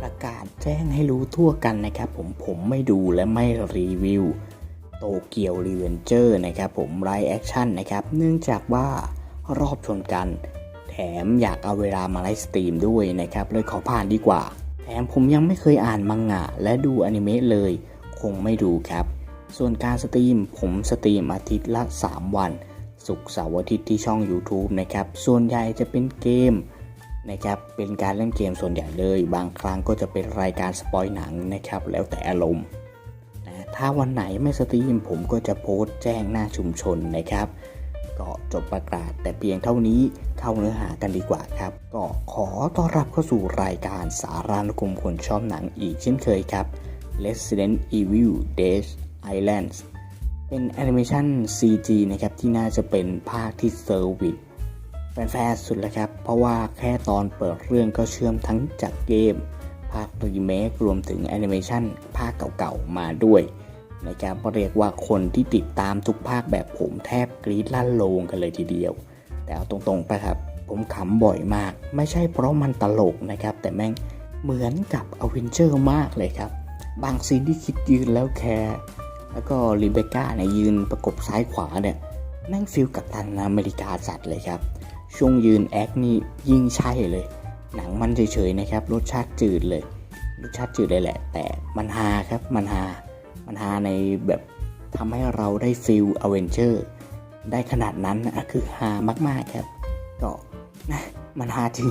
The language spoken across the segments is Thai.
ประกาศแจ้งให้รู้ทั่วกันนะครับผมผมไม่ดูและไม่รีวิวโตเกียวรีเวนเจอร์นะครับผมไรแอคชั่นนะครับเนื่องจากว่ารอบชนกัน แถมอยากเอาเวลามาไลฟ์สตรีมด้วยนะครับเลยขอผ่านดีกว่า แถมผมยังไม่เคยอ่านมังงะ และดูอนิเมะเลย คงไม่ดูครับ ส่วนการสตรีมผมสตรีมอาทิตย์ละ 3 วันศุกร์เสาร์อาทิตย์ที่ช่อง YouTube นะครับส่วนใหญ่จะเป็นเกม นะครับเป็นการเล่นเกมส่วนใหญ่เลย บางครั้งก็จะเป็นรายการสปอยหนังนะครับแล้วแต่อารมณ์นะถ้าวันไหนไม่สตรีมผมก็จะโพสต์แจ้งหน้าชุมชนนะครับ ก็จบประกาศแต่เพียงเท่านี้เข้าเนื้อหากันดีกว่าครับ ก็ขอต้อนรับเข้าสู่รายการสารานุกรมคนชอบหนังอีกเช่นเคยครับ Resident Evil Dead Islands เป็นแอนิเมชัน CG นะครับที่น่าจะเป็นภาคที่เซอร์วิส แฟนๆสุดแล้วครับ เพราะว่าแค่ตอนเปิดเรื่องก็เชื่อมทั้งจากเกม ภาครีเมครวมถึงแอนิเมชันภาคเก่าๆ มาด้วยนะครับเรียกว่าคนที่ติดตามทุกภาคแบบผมแทบกรี๊ดลั่นโลงกันเลยทีเดียว แต่เอาตรงๆไปครับ ผมขำบ่อยมาก ไม่ใช่เพราะมันตลกนะครับ แต่แม่งเหมือนกับอเวนเจอร์มากเลยครับ บางซีนที่คิดยืนแล้วแคร์แล้วก็รีเบคก้าเนี่ยยืนประกบซ้ายขวาเนี่ยแม่งฟิลกับตันอเมริกาจัดเลยครับ ช่วงยืนแอคนี่ยิ่งใช่เลย หนังมันเฉยๆนะครับ รสชาติจืดเลย รสชาติจืดเลยแหละ แต่มันฮาครับ มันฮา มันฮาในแบบทำให้เราได้ฟิลอเวนเจอร์ได้ขนาดนั้นนะคือฮามากๆครับ ก็นะมันฮาจริง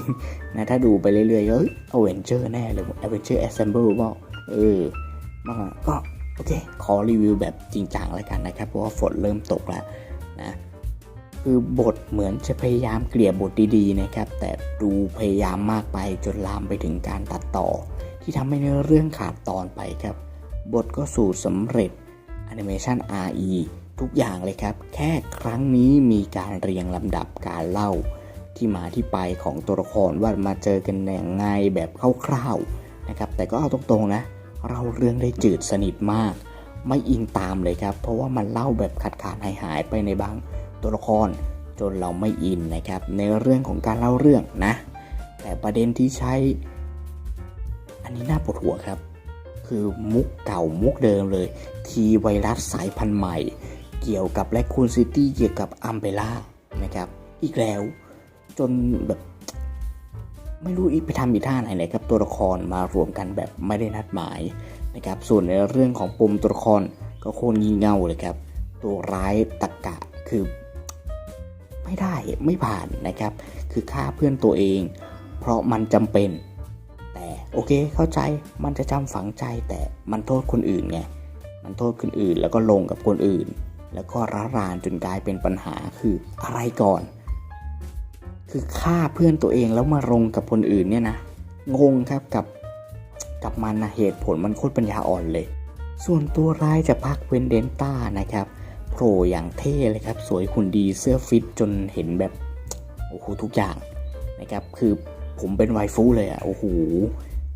นะถ้าดูไปเรื่อยๆเอ้ยอเวนเจอร์แน่เลยอเวนเจอร์แอสเซมเบิลว่าเออมาก็โอเค ขอรีวิวแบบจริงจังแล้วกันนะครับ เพราะว่าฝนเริ่มตกแล้ว คือบทเหมือนจะพยายามเกลี่ยบทดีๆนะครับ แต่ดูพยายามมากไปจนลามไปถึงการตัดต่อ ที่ทำให้เนื้อเรื่องขาดตอนไปครับ บทก็สูตรสำเร็จแอนิเมชัน RE ทุกอย่างเลยครับ แค่ครั้งนี้มีการเรียงลำดับการเล่า ที่มาที่ไปของตัวละครว่ามาเจอกันอย่างไงแบบคร่าวๆนะครับ แต่ก็เอาตรงๆนะ เราเรื่องได้จืดสนิทมาก ไม่อินตามเลยครับ เพราะว่ามันเล่าแบบขาดขาดหายหายไปในบาง ตัวละครจนเราไม่อินนะครับ ในเรื่องของการเล่าเรื่องนะ แต่ประเด็นที่ใช้ อันนี้น่าปวดหัวครับ คือมุกเก่ามุกเดิมเลย ทีไวรัสสายพันธุ์ใหม่ เกี่ยวกับแลคูนซิตี้เกี่ยวกับอัมเบล่านะครับ อีกแล้วจนแบบไม่รู้อีกไปทำอีท่าไหนนะครับตัวละครมารวมกันแบบไม่ได้นัดหมายนะครับ ส่วนในเรื่องของปมตัวละครก็โคตรงี่เง่าเลยครับ ตัวร้ายตะกะคือ ไม่ได้ไม่ผ่านนะครับ คือฆ่าเพื่อนตัวเอง เพราะมันจำเป็น แต่โอเคเข้าใจมันจะจำฝังใจแต่มันโทษคนอื่นไงมันโทษคนอื่นแล้วก็ลงกับคนอื่น แล้วก็ร้ารานจนกลายเป็นปัญหาคืออะไรก่อน คือฆ่าเพื่อนตัวเองแล้วมาลงกับคนอื่นเนี่ยนะงงครับกับกับมันนะเหตุผลมันโคตรปัญญาอ่อนเลย ส่วนตัวร้ายจะพักเวนเดนต้านะครับ ผล่อย่างเท่เลยครับ สวยหุ่นดีเสื้อฟิตจนเห็นแบบโอ้โหทุกอย่างนะครับ คือผมเป็นไวฟูเลยอะโอ้โห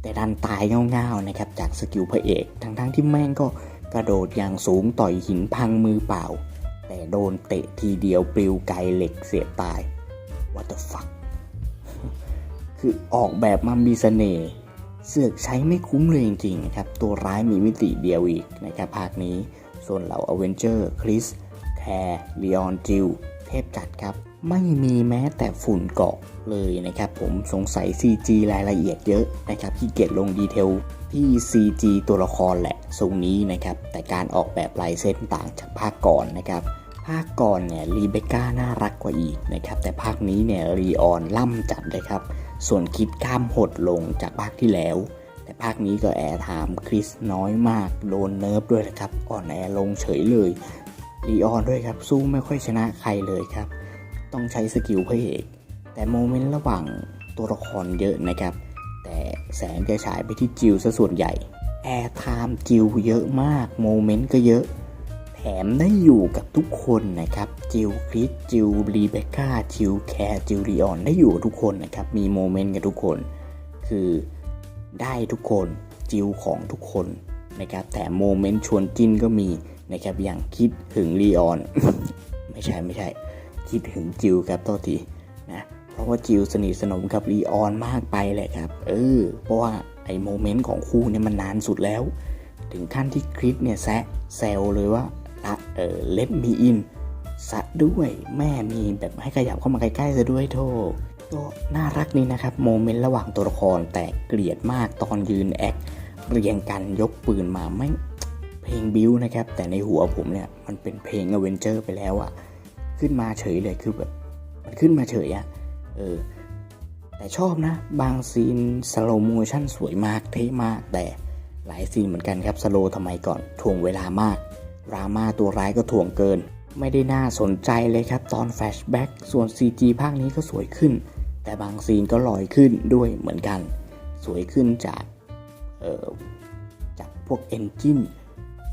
แต่ดันตายเง่าๆนะครับ จากสกิลพระเอกทั้งๆที่แม่งก็กระโดดอย่างสูงต่อยหินพังมือเปล่า แต่โดนเตะทีเดียวปลิวไกลเหล็กเสียตาย what the fuck คือออกแบบมามีเสน่ห์เสือกใช้ไม่คุ้มเลยจริงๆนะครับ ตัวร้ายมีมิติเดียวอีกนะครับภาคนี้ ส่วนเหล่าอเวนเจอร์คริสแคร์ลีออนจิลเทพจัดครับ ไม่มีแม้แต่ฝุ่นเกาะเลยนะครับ ผมสงสัย CG รายละเอียดเยอะนะครับที่เกียจลงดีเทลที่ CG ตัวละครแหละทรงนี้นะครับ แต่การออกแบบลายเส้นต่างจากภาคก่อนนะครับภาคก่อนเนี่ยรีเบก้าน่ารักกว่าอีกนะครับ แต่ภาคนี้เนี่ยรีออนล่ำจัดเลยครับ ส่วนคิดกล้ามหดลงจากภาคที่แล้ว แต่ภาคนี้ก็แอร์ไทม์คริสน้อยมากโดนเนิร์ฟด้วยนะครับ อ่อนแอลงเฉยเลยรีออนด้วยครับ สู้ไม่ค่อยชนะใครเลยครับ ต้องใช้สกิลพระเอกแต่โมเมนต์ระหว่างตัวละครเยอะนะครับ แต่แสงจะฉายไปที่จิวซะส่วนใหญ่แอร์ไทม์จิวเยอะมากโมเมนต์ก็เยอะแถมได้อยู่กับทุกคนนะครับ จิวคริสจิวรีเบคก้าจิวแคร์จิวรีออนได้อยู่กับทุกคนนะครับ มีโมเมนต์กับทุกคน คือ ได้ทุกคนจิวของทุกคนนะครับแต่โมเมนต์ชวนจิ้นก็มีนะครับอย่างคิดถึงรีออน ไม่ใช่ไม่ใช่ คิดถึงจิวครับโทษทีนะเพราะว่าจิวสนิทสนมกับรีออนมากไปแหละครับ เออ เพราะว่าไอ้โมเมนต์ของคู่เนี่ยมันนานสุดแล้ว ถึงขั้นที่คริสเนี่ยแซะแซวเลยว่าละเออเลดมีอินซะด้วยแม่มีแบบให้ขยับเข้ามาใกล้ๆซะด้วยโท ก็น่ารักนี่นะครับโมเมนต์ระหว่างตัวละครแต่เกลียดมากตอนยืนแอคเรียงกันยกปืนมาไม่เพลงบิวนะครับ แต่ในหัวผมเนี่ยมันเป็นเพลงอเวนเจอร์ไปแล้วอะขึ้นมาเฉยเลยคือแบบมันขึ้นมาเฉยอะเออแต่ชอบนะ บางซีนสโลโมชั่นสวยมากเท่มาก แต่หลายซีนเหมือนกันครับสโลทำไมก่อนถ่วงเวลามากดราม่าตัวร้ายก็ถ่วงเกิน ไม่ได้น่าสนใจเลยครับ ตอนแฟชแบ็กส่วน CG ภาคนี้ก็สวยขึ้น แต่บางซีนก็ลอยขึ้นด้วยเหมือนกัน สวยขึ้นจากเอ่อจากพวก Engine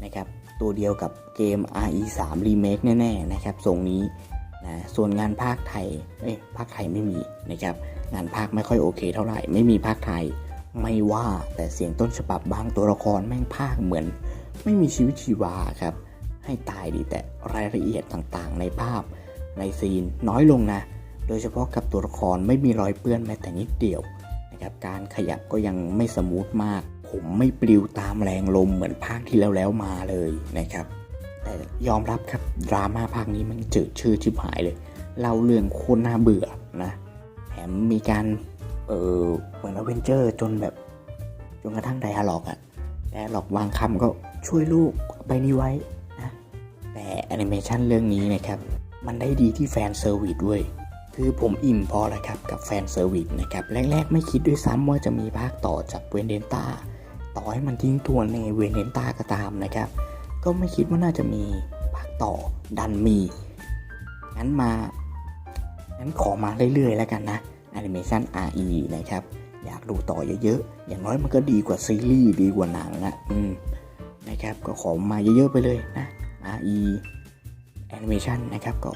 นะครับตัวเดียวกับเกม RE3 Remake แน่ๆนะครับทรงนี้นะส่วนงานภาคไทยเอ้ยภาคไทยไม่มีนะครับงานภาคไม่ค่อยโอเคเท่าไหร่ไม่มีภาคไทยไม่ว่าแต่เสียงต้นฉบับบางตัวละครแม่งภาคเหมือน ไม่มีชีวิตชีวาครับให้ตายดีแต่รายละเอียดต่างๆ ในภาพในซีนน้อยลงนะ โดยเฉพาะกับตัวละครไม่มีรอยเปื้อนแม้แต่นิดเดียวนะครับการขยับก็ยังไม่สมูทมาก ผมไม่ปลิวตามแรงลมเหมือนภาคที่แล้วแล้วมาเลยนะครับ แต่ยอมรับครับดราม่าภาคนี้มันจืดชื่อชิบหายเลยเล่าเรื่องโคตรน่าเบื่อนะแถมมีการเออเหมือนอเวนเจอร์จนแบบจนกระทั่งไดอะล็อกอะไดอะล็อกบางคำก็ช่วยลูกไปนี้ไว้นะแต่แอนิเมชันเรื่องนี้นะครับ มันได้ดีที่แฟนเซอร์วิสด้วย คือผมอิ่มพอแล้วครับกับแฟนเซอร์วิสนะครับแรกๆ ไม่คิดด้วยซ้ำว่าจะมีภาคต่อจากเวนเดนต้าต่อให้มันทิ้งทวนในเวนเดนต้าก็ตามนะครับ ก็ไม่คิดว่าน่าจะมีภาคต่อดันมี งั้นมางั้นขอมาเรื่อยๆ แล้วกันนะ Animation RE นะครับ อยากดูต่อเยอะๆ อย่างน้อยมันก็ดีกว่าซีรีส์ดีกว่าหนังอะ่ะอืมนะครับก็ขอมาเยอะๆไปเลยนะ RE Animation นะครับก็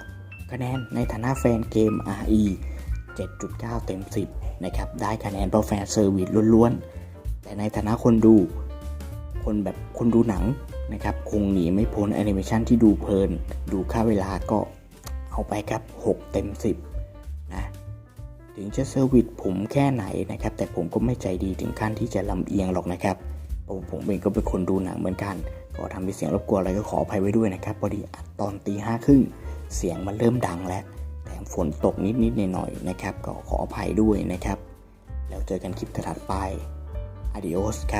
คะแนนในฐานะแฟนเกม RE 7.9 เต็ม 10 นะครับ ได้คะแนนเพราะแฟนเซอร์วิสล้วนๆ แต่ในฐานะคนดู คนแบบคนดูหนังนะครับ คงหนีไม่พ้นแอนิเมชันที่ดูเพลิน ดูค่าเวลาก็เอาไปครับ 6 เต็ม 10 นะ ถึงจะเซอร์วิสผมแค่ไหนนะครับ แต่ผมก็ไม่ใจดีถึงขั้นที่จะลำเอียงหรอกนะครับเพราะผมเองก็เป็นคนดูหนังเหมือนกัน ก็ทำให้เสียงรบกวนอะไรก็ขออภัยไว้ด้วยนะครับ พอดีอัดตอนตีห้าครึ่ง เสียงมันเริ่มดังแล้วแถมฝนตกนิดๆหน่อยๆนะครับ ก็ขออภัยด้วยนะครับ แล้วเจอกันคลิปถัดไปอดิโอสครับ